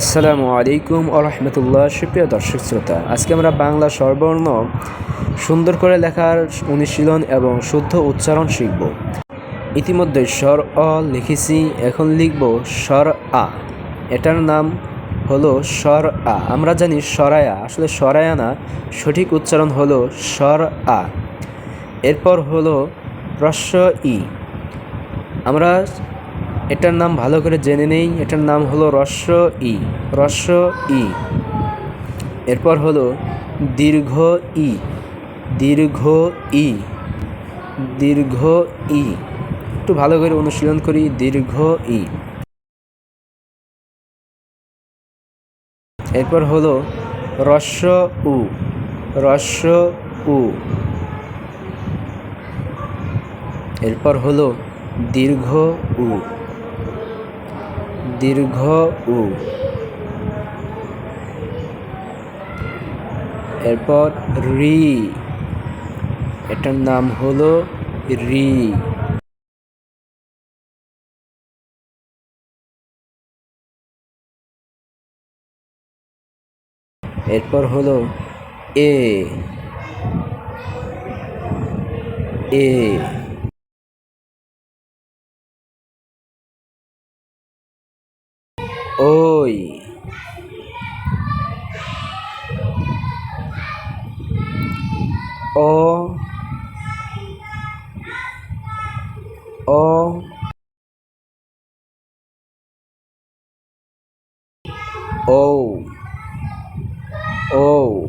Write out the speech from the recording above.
আসসালামু আলাইকুম আরহামতুল্লাহ সুপ্রিয় দর্শক শ্রোতা, আজকে আমরা বাংলা স্বরবর্ণ সুন্দর করে লেখার অনুশীলন এবং শুদ্ধ উচ্চারণ শিখব। ইতিমধ্যে স্বর অ লিখেছি, এখন লিখব স্বর আ। এটার নাম হলো স্বর আ। আমরা জানি সরায়া আসলে সরায়া না, সঠিক উচ্চারণ হলো স্বর আ। এরপর হলো রস্য ই। আমরা এটার নাম ভালো করে জেনে নেই। এটার নাম হলো রস্য ই। রস্য ই। এরপর হলো দীর্ঘ ই। দীর্ঘ ই। দীর্ঘ ই। একটু ভালো করে অনুশীলন করি। দীর্ঘ ই। এরপর হলো রস্য উ। রস্য উ। এরপর হলো দীর্ঘ উ। দীর্ঘ উ। এরপর রি। এটার নাম হলো রি। এরপর হলো এ। এ। Oy. O. O. O. O.